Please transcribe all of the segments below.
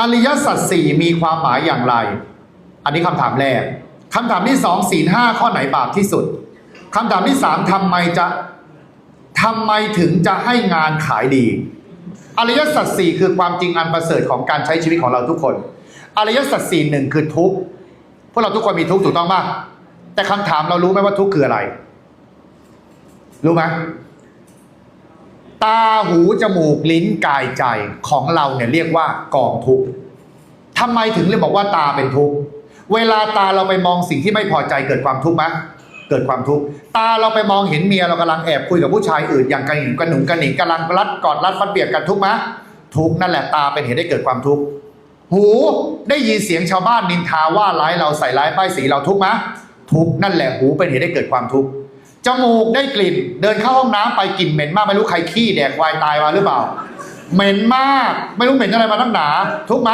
อริยสัจสี่มีความหมายอย่างไร อันนี้คำถามแรกคำถามที่สองศีลห้าข้อไหนบาปที่สุดคำถามที่สามทำไมจะทำไมถึงจะให้งานขายดี อริยสัจสี่คือความจริงอันประเสริฐของการใช้ชีวิตของเราทุกคน อริยสัจสี่หนึ่งคือทุกพวกเราทุกคนมีทุกถูกต้องป่ะแต่คำถามเรารู้ไหมว่าทุกคืออะไร รู้ไหม ตาหูจมูกลิ้นกายใจของเราเนี่ยเรียกว่ากองทุกข์ทำไมถึงเรียกบอกว่าตาเป็นทุกข์เวลาตาเราไปมองสิ่งที่ไม่พอใจเกิดความทุกข์ไหมเกิดความทุกข์ตาเราไปมองเห็นเมียเรากำลังแอบคุยกับผู้ชายอื่นอย่างกระหนิงกระหนุงกระหนิงกำลังรัดกอดรัดฟัดเบียดกันทุกข์ไหมทุกข์นั่นแหละตาเป็นเหตุให้เกิดความทุกข์หูได้ยินเสียงชาวบ้านนินทาว่าร้ายเราใส่ร้ายป้ายสีเราทุกข์ไหมทุกข์นั่นแหละหูเป็นเหตุให้เกิดความทุกข์ จมูกได้กลิ่น เดินเข้าห้องน้ำไปกลิ่นเหม็นมากไม่รู้ใครขี้แดกวายตายมาหรือเปล่า เหม็นมากไม่รู้เหม็นอะไรมาตั้งหนา ทุกข์ไหม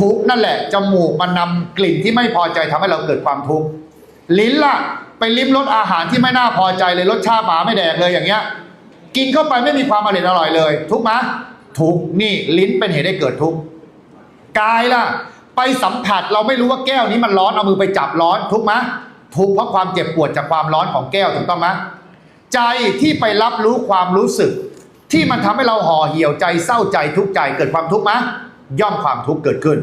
ทุกนั่นแหละจมูกมันนำกลิ่นที่ไม่พอใจทำให้เราเกิดความทุกข์ลิ้นล่ะ ไปลิ้มรสอาหารที่ไม่น่าพอใจเลยรสชาติหมาไม่แดกเลยอย่างเงี้ย กินเข้าไปไม่มีความอร่อยอร่อยเลย ทุกข์ไหมทุกนี่ลิ้นเป็นเหตุให้เกิดทุกข์กายล่ะ ไปสัมผัสเราไม่รู้ว่าแก้วนี้มันร้อนเอามือไปจับร้อนทุกข์ไหม ทุกข์เพราะความเจ็บปวดจากความร้อนของแก้วถูกต้องไหมใจที่ไปรับรู้ความรู้สึก ที่มันทำให้เราห่อเหี่ยวใจเศร้าใจทุกข์ใจเกิดความทุกข์ไหมย่อมความทุกข์เกิดขึ้น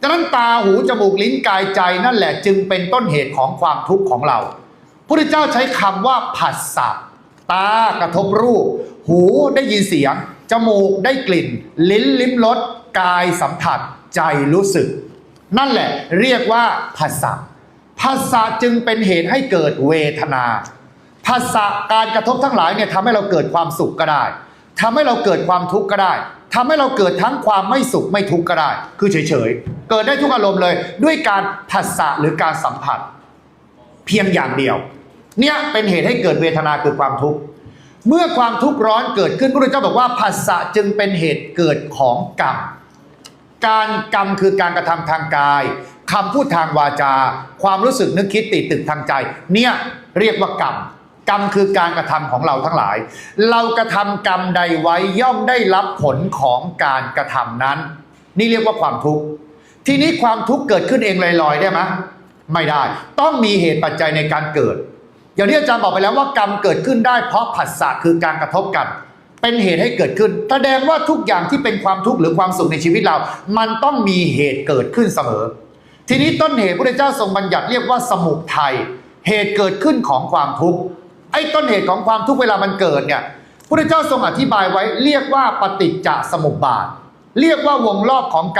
ดังนั้นตาหูจมูกลิ้นกายใจนั่นแหละจึงเป็นต้นเหตุของความทุกข์ของเราพระพุทธเจ้าใช้คำว่าผัสสะตากระทบรูป หูได้ยินเสียง จมูกได้กลิ่น ลิ้นลิ้มรสกายสัมผัส ใจรู้สึก นั่นแหละเรียกว่าภาษะ ภาษะจึงเป็นเหตุให้เกิดเวทนาภาษะการกระทบทั้งหลายเนี่ยทำให้เราเกิดความสุขก็ได้ทำให้เราเกิดความทุกข์ก็ได้ทำให้เราเกิดทั้งความไม่สุขไม่ทุกข์ก็ได้ คือเฉยๆ เกิดได้ทุกอารมณ์เลย ด้วยการภาษะหรือการสัมผัส เพียงอย่างเดียว เนี่ยเป็นเหตุให้เกิดเวทนาคือความทุกข์เมื่อความทุกข์ร้อนเกิดขึ้นพระพุทธเจ้าบอกว่าภาษะจึงเป็นเหตุเกิดของกรรมการกรรมคือการกระทำทางกาย คำพูดทางวาจา ความรู้สึกนึกคิดติดตึกทางใจ เนี่ยเรียกว่ากรรมกรรมคือการกระทำของเราทั้งหลาย เรากระทำกรรมใดไว้ย่อมได้รับผลของการกระทำนั้น นี่เรียกว่าความทุกข์ทีนี้ความทุกข์เกิดขึ้นเองลอยๆได้ไหมไม่ได้ ต้องมีเหตุปัจจัยในการเกิด อย่างที่อาจารย์บอกไปแล้วว่ากรรมเกิดขึ้นได้เพราะผัสสะคือการกระทบกัน เป็นเหตุให้เกิดขึ้น แสดงว่าทุกอย่างที่เป็นความทุกข์หรือความสุขในชีวิตเรา มันต้องมีเหตุเกิดขึ้นเสมอ ทีนี้ต้นเหตุพระเจ้าทรงบัญญัติเรียกว่าสมุทัยเหตุเกิดขึ้นของความทุกข์ไอ้ต้นเหตุของความทุกข์เวลามันเกิดเนี่ยพระเจ้าทรงอธิบายไว้เรียกว่าปฏิจจสมุปบาท เรียกว่าวงรอบของการ